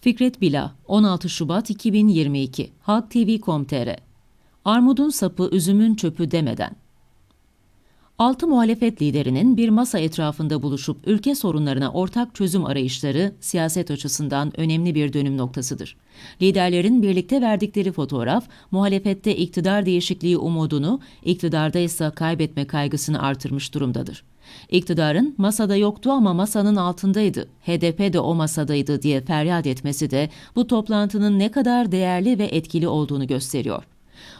Fikret Bila, 16 Şubat 2022, Halk TV.com.tr Armudun sapı, üzümün çöpü demeden. Altı muhalefet liderinin bir masa etrafında buluşup ülke sorunlarına ortak çözüm arayışları siyaset açısından önemli bir dönüm noktasıdır. Liderlerin birlikte verdikleri fotoğraf, muhalefette iktidar değişikliği umudunu, iktidarda ise kaybetme kaygısını artırmış durumdadır. İktidarın masada yoktu ama masanın altındaydı, HDP de o masadaydı diye feryat etmesi de bu toplantının ne kadar değerli ve etkili olduğunu gösteriyor.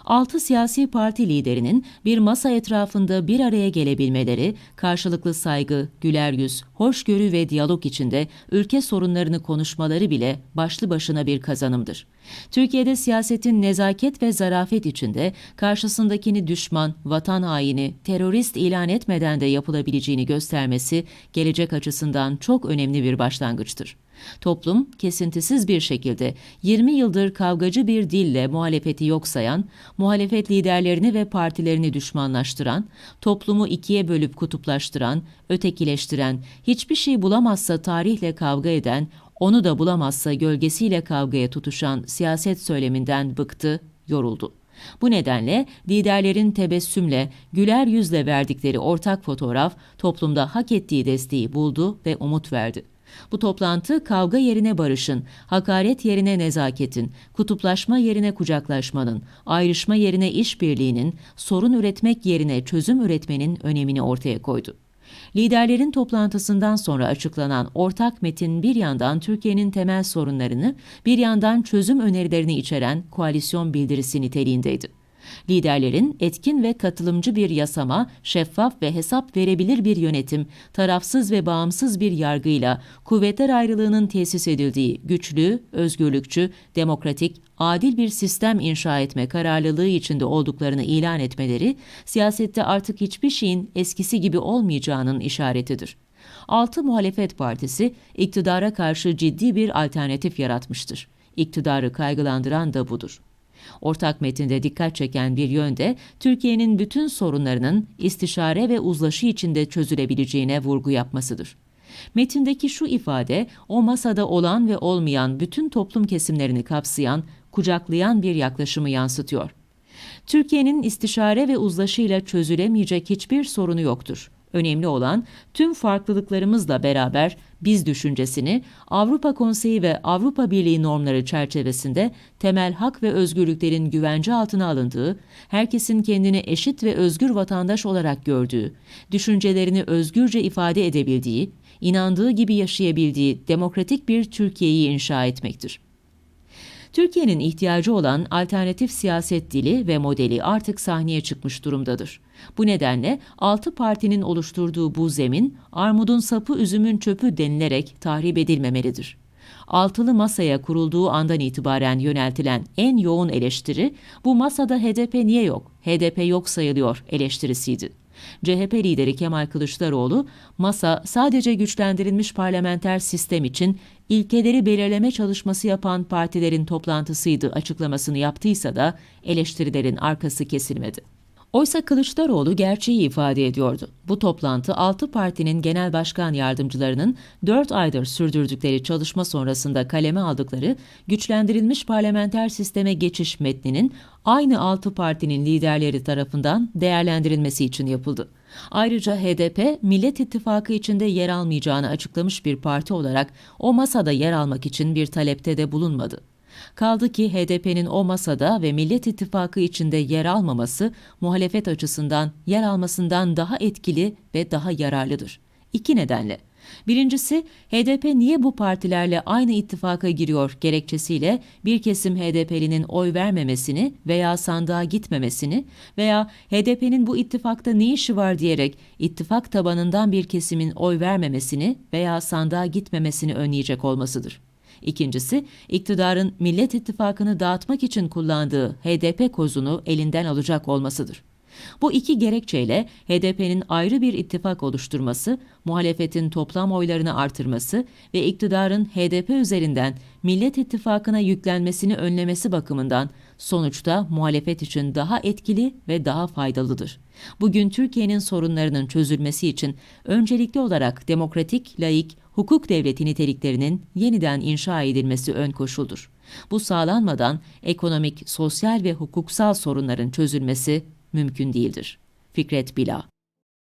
Altı siyasi parti liderinin bir masa etrafında bir araya gelebilmeleri, karşılıklı saygı, güler yüz, hoşgörü ve diyalog içinde ülke sorunlarını konuşmaları bile başlı başına bir kazanımdır. Türkiye'de siyasetin nezaket ve zarafet içinde karşısındakini düşman, vatan haini, terörist ilan etmeden de yapılabileceğini göstermesi gelecek açısından çok önemli bir başlangıçtır. Toplum kesintisiz bir şekilde 20 yıldır kavgacı bir dille muhalefeti yok sayan, muhalefet liderlerini ve partilerini düşmanlaştıran, toplumu ikiye bölüp kutuplaştıran, ötekileştiren, hiçbir şey bulamazsa tarihle kavga eden, onu da bulamazsa gölgesiyle kavgaya tutuşan siyaset söyleminden bıktı, yoruldu. Bu nedenle liderlerin tebessümle, güler yüzle verdikleri ortak fotoğraf toplumda hak ettiği desteği buldu ve umut verdi. Bu toplantı kavga yerine barışın, hakaret yerine nezaketin, kutuplaşma yerine kucaklaşmanın, ayrışma yerine işbirliğinin, sorun üretmek yerine çözüm üretmenin önemini ortaya koydu. Liderlerin toplantısından sonra açıklanan ortak metin bir yandan Türkiye'nin temel sorunlarını, bir yandan çözüm önerilerini içeren koalisyon bildirisi niteliğindeydi. Liderlerin etkin ve katılımcı bir yasama, şeffaf ve hesap verebilir bir yönetim, tarafsız ve bağımsız bir yargıyla kuvvetler ayrılığının tesis edildiği güçlü, özgürlükçü, demokratik, adil bir sistem inşa etme kararlılığı içinde olduklarını ilan etmeleri, siyasette artık hiçbir şeyin eskisi gibi olmayacağının işaretidir. Altı muhalefet partisi iktidara karşı ciddi bir alternatif yaratmıştır. İktidarı kaygılandıran da budur. Ortak metinde dikkat çeken bir yönde Türkiye'nin bütün sorunlarının istişare ve uzlaşı içinde çözülebileceğine vurgu yapmasıdır. Metindeki şu ifade o masada olan ve olmayan bütün toplum kesimlerini kapsayan, kucaklayan bir yaklaşımı yansıtıyor. Türkiye'nin istişare ve uzlaşıyla çözülemeyecek hiçbir sorunu yoktur. Önemli olan tüm farklılıklarımızla beraber biz düşüncesini Avrupa Konseyi ve Avrupa Birliği normları çerçevesinde temel hak ve özgürlüklerin güvence altına alındığı, herkesin kendini eşit ve özgür vatandaş olarak gördüğü, düşüncelerini özgürce ifade edebildiği, inandığı gibi yaşayabildiği demokratik bir Türkiye'yi inşa etmektir. Türkiye'nin ihtiyacı olan alternatif siyaset dili ve modeli artık sahneye çıkmış durumdadır. Bu nedenle altı partinin oluşturduğu bu zemin, armudun sapı üzümün çöpü denilerek tahrip edilmemelidir. Altılı masaya kurulduğu andan itibaren yöneltilen en yoğun eleştiri, bu masada HDP niye yok, HDP yok sayılıyor eleştirisiydi. CHP lideri Kemal Kılıçdaroğlu, masa sadece güçlendirilmiş parlamenter sistem için ilkeleri belirleme çalışması yapan partilerin toplantısıydı açıklamasını yaptıysa da eleştirilerin arkası kesilmedi. Oysa Kılıçdaroğlu gerçeği ifade ediyordu. Bu toplantı 6 partinin genel başkan yardımcılarının 4 aydır sürdürdükleri çalışma sonrasında kaleme aldıkları güçlendirilmiş parlamenter sisteme geçiş metninin aynı 6 partinin liderleri tarafından değerlendirilmesi için yapıldı. Ayrıca HDP, Millet İttifakı içinde yer almayacağını açıklamış bir parti olarak o masada yer almak için bir talepte de bulunmadı. Kaldı ki HDP'nin o masada ve Millet İttifakı içinde yer almaması muhalefet açısından yer almasından daha etkili ve daha yararlıdır. İki nedenle. Birincisi, HDP niye bu partilerle aynı ittifaka giriyor gerekçesiyle bir kesim HDP'linin oy vermemesini veya sandığa gitmemesini veya HDP'nin bu ittifakta ne işi var diyerek ittifak tabanından bir kesimin oy vermemesini veya sandığa gitmemesini önleyecek olmasıdır. İkincisi, iktidarın Millet İttifakı'nı dağıtmak için kullandığı HDP kozunu elinden alacak olmasıdır. Bu iki gerekçeyle HDP'nin ayrı bir ittifak oluşturması, muhalefetin toplam oylarını artırması ve iktidarın HDP üzerinden Millet İttifakı'na yüklenmesini önlemesi bakımından sonuçta muhalefet için daha etkili ve daha faydalıdır. Bugün Türkiye'nin sorunlarının çözülmesi için öncelikli olarak demokratik, laik, hukuk devleti niteliklerinin yeniden inşa edilmesi ön koşuldur. Bu sağlanmadan ekonomik, sosyal ve hukuksal sorunların çözülmesi mümkün değildir. Fikret Bila